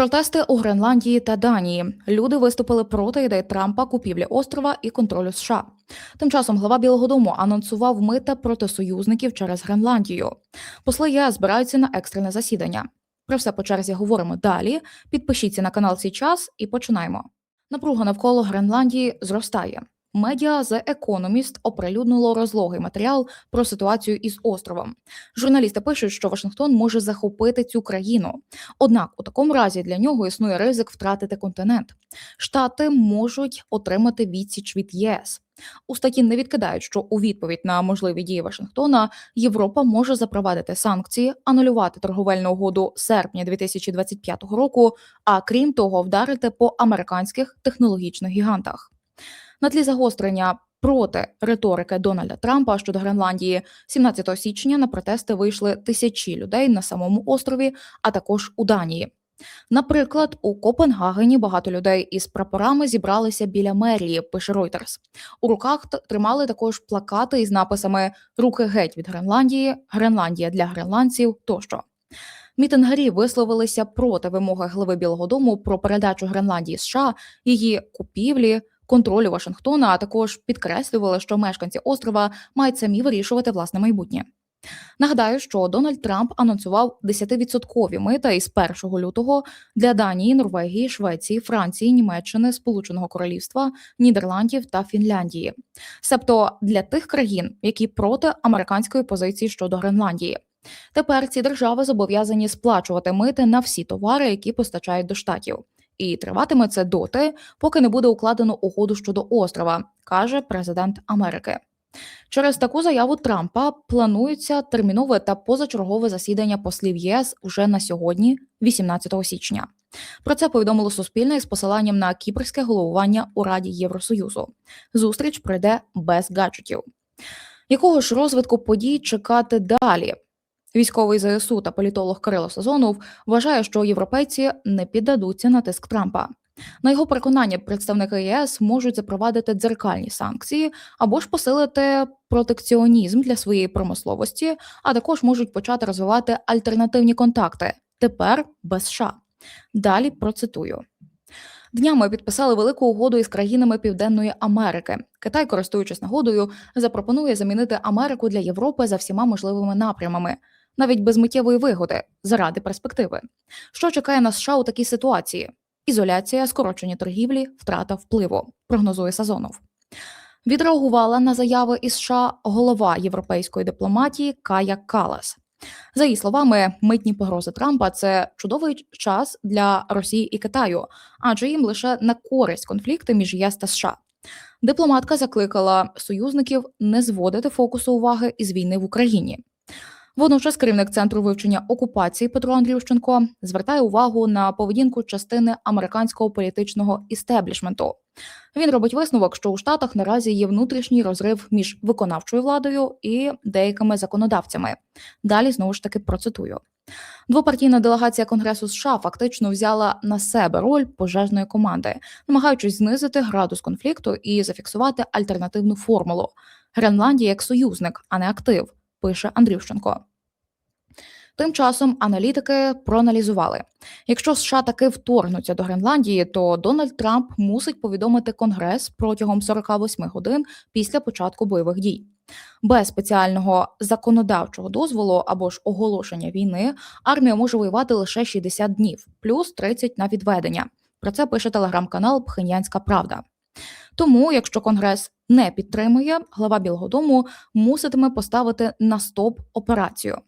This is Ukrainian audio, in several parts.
Протести у Гренландії та Данії. Люди виступили проти ідеї Трампа купівлі острова і контролю США. Тим часом глава Білого Дому анонсував мита проти союзників через Гренландію. Посли ЄС збираються на екстрене засідання. Про все по черзі говоримо далі. Підпишіться на канал цей час і починаємо. Напруга навколо Гренландії зростає. Медіа The Economist оприлюднило розлогий матеріал про ситуацію із островом. Журналісти пишуть, що Вашингтон може захопити цю країну. Однак у такому разі для нього існує ризик втратити континент. Штати можуть отримати відсіч від ЄС. У статті не відкидають, що у відповідь на можливі дії Вашингтона Європа може запровадити санкції, анулювати торговельну угоду серпня 2025 року, а крім того, вдарити по американських технологічних гігантах. На тлі загострення проти риторики Дональда Трампа щодо Гренландії 17 січня на протести вийшли тисячі людей на самому острові, а також у Данії. Наприклад, у Копенгагені багато людей із прапорами зібралися біля мерії. Пише Reuters. У руках тримали також плакати із написами Руки геть від Гренландії, Гренландія для гренландців тощо. Мітингарі висловилися проти вимоги глави Білого Дому про передачу Гренландії США, її купівлі, контролю Вашингтона, а також підкреслювали, що мешканці острова мають самі вирішувати власне майбутнє. Нагадаю, що Дональд Трамп анонсував 10% мита із 1 лютого для Данії, Норвегії, Швеції, Франції, Німеччини, Сполученого Королівства, Нідерландів та Фінляндії, себто для тих країн, які проти американської позиції щодо Гренландії. Тепер ці держави зобов'язані сплачувати мити на всі товари, які постачають до штатів. І триватиме це доти, поки не буде укладено угоду щодо острова, каже президент Америки. Через таку заяву Трампа планується термінове та позачергове засідання послів ЄС уже на сьогодні, 18 січня. Про це повідомило Суспільне із посиланням на кіпрське головування у Раді Євросоюзу. Зустріч пройде без гаджетів. Якого ж розвитку подій чекати далі? Військовий ЗСУ та політолог Кирило Сазонов вважає, що європейці не піддадуться на тиск Трампа. На його переконання, представники ЄС можуть запровадити дзеркальні санкції або ж посилити протекціонізм для своєї промисловості, а також можуть почати розвивати альтернативні контакти тепер без США. Далі процитую. Днями підписали велику угоду із країнами Південної Америки. Китай, користуючись нагодою, запропонує замінити Америку для Європи за всіма можливими напрямами, навіть без миттєвої вигоди, заради перспективи. Що чекає на США у такій ситуації? Ізоляція, скорочення торгівлі, втрата впливу, прогнозує Сазонов. Відреагувала на заяви із США голова європейської дипломатії Кая Калас. За її словами, митні погрози Трампа це чудовий час для Росії і Китаю, адже їм лише на користь конфлікти між ЄС та США. Дипломатка закликала союзників не зводити фокусу уваги із війни в Україні. Водночас керівник центру вивчення окупації Петро Андрющенко звертає увагу на поведінку частини американського політичного істеблішменту. Він робить висновок, що у Штатах наразі є внутрішній розрив між виконавчою владою і деякими законодавцями. Далі знову ж таки процитую. Двопартійна делегація Конгресу США фактично взяла на себе роль пожежної команди, намагаючись знизити градус конфлікту і зафіксувати альтернативну формулу. Гренландія як союзник, а не актив, пише Андрющенко. Тим часом аналітики проаналізували: якщо США таки вторгнуться до Гренландії, то Дональд Трамп мусить повідомити Конгрес протягом 48 годин після початку бойових дій. Без спеціального законодавчого дозволу або ж оголошення війни армія може воювати лише 60 днів, плюс 30 на відведення. Про це пише телеграм-канал Пхенянська Правда. Тому, якщо Конгрес не підтримує, глава Білого Дому муситиме поставити на стоп операцію.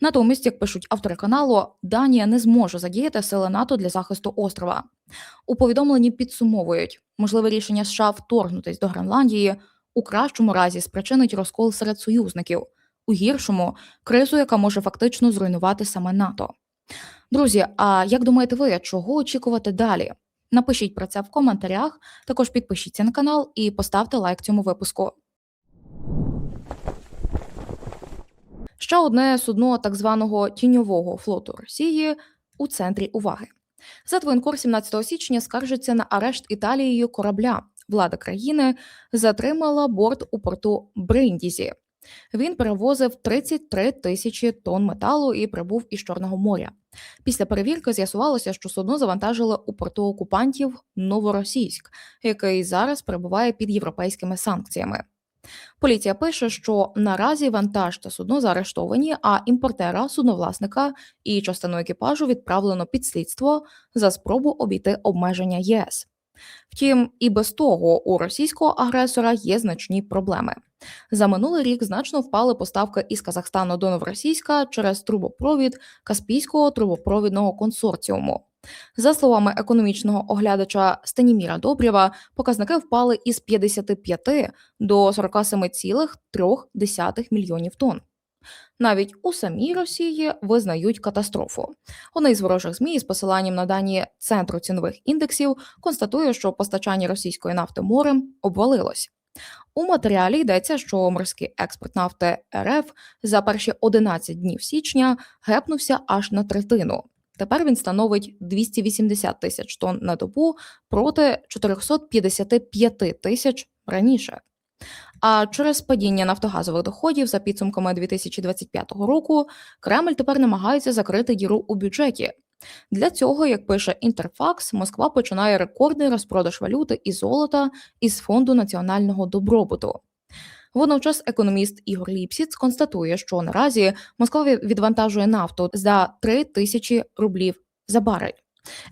Натомість, як пишуть автори каналу, Данія не зможе задіяти сили НАТО для захисту острова. У повідомленні підсумовують, можливе рішення США вторгнутись до Гренландії у кращому разі спричинить розкол серед союзників, у гіршому кризу, яка може фактично зруйнувати саме НАТО. Друзі, а як думаєте ви, чого очікувати далі? Напишіть про це в коментарях. Також підпишіться на канал і поставте лайк цьому випуску. Ще одне судно так званого тіньового флоту Росії у центрі уваги. Затвинкор 17 січня скаржиться на арешт Італією корабля. Влада країни затримала борт у порту Бриндізі. Він перевозив 33 тисячі тонн металу і прибув із Чорного моря. Після перевірки з'ясувалося, що судно завантажили у порту окупантів Новоросійськ, який зараз перебуває під європейськими санкціями. Поліція пише, що наразі вантаж та судно заарештовані, а імпортера, судновласника і частину екіпажу відправлено під слідство за спробу обійти обмеження ЄС. Втім, і без того у російського агресора є значні проблеми. За минулий рік значно впали поставки із Казахстану до Новоросійська через трубопровід Каспійського трубопровідного консорціуму. За словами економічного оглядача Станіміра Добрєва, показники впали із 55 до 47,3 мільйонів тонн. Навіть у самій Росії визнають катастрофу. Одне з ворожих змі з посиланням на дані центру цінових індексів констатує, що постачання російської нафти морем обвалилось. У матеріалі йдеться, що морський експорт нафти РФ за перші 11 днів січня гепнувся аж на третину. Тепер він становить 280 тисяч тонн на добу проти 455 тисяч раніше. А через падіння нафтогазових доходів за підсумками 2025 року Кремль тепер намагається закрити діру у бюджеті. Для цього, як пише Інтерфакс, Москва починає рекордний розпродаж валюти і золота із фонду національного добробуту. Водночас економіст Ігор Ліпсіц констатує, що наразі Москва відвантажує нафту за 3 тисячі рублів за барель.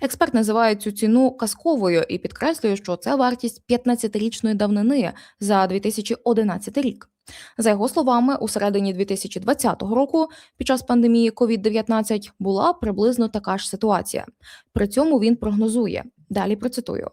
Експерт називає цю ціну казковою і підкреслює, що це вартість 15-річної давнини за 2011 рік. За його словами, у середині 2020 року, під час пандемії COVID-19 була приблизно така ж ситуація. При цьому він прогнозує. Далі процитую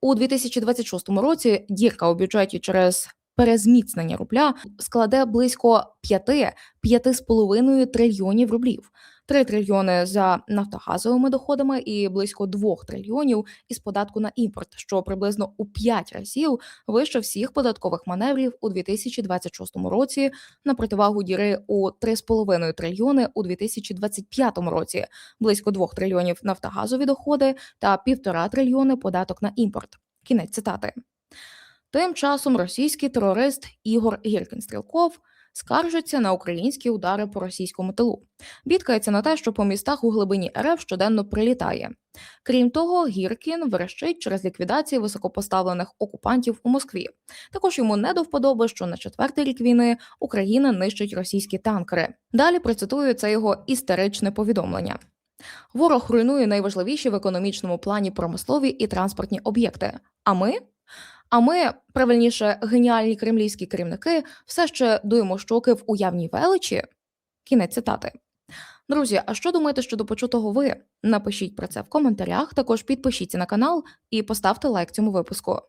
у 2026 році. Дірка у бюджеті через перезміцнення рубля складе близько 5-5,5 трильйонів рублів. 3 трильйони за нафтогазовими доходами і близько 2 трильйонів із податку на імпорт, що приблизно у 5 разів вище всіх податкових маневрів у 2026 році на противагу діри у 3,5 трильйони у 2025 році, близько 2 трильйонів нафтогазові доходи та 1,5 трильйони податок на імпорт. Кінець цитати. Тим часом російський терорист Ігор Гіркін-Стрілков скаржиться на українські удари по російському тилу. Бідкається на те, що по містах у глибині РФ щоденно прилітає. Крім того, Гіркін верещить через ліквідацію високопоставлених окупантів у Москві. Також йому не до вподоби, що на четвертий рік війни Україна нищить російські танкери. Далі процитую це його істеричне повідомлення. Ворог руйнує найважливіші в економічному плані промислові і транспортні об'єкти. А ми а ми, правильніше, геніальні кремлівські керівники, все ще дуємо щоки в уявній величі. Кінець цитати. Друзі, а що думаєте щодо почутого ви? Напишіть про це в коментарях. Також підпишіться на канал і поставте лайк цьому випуску.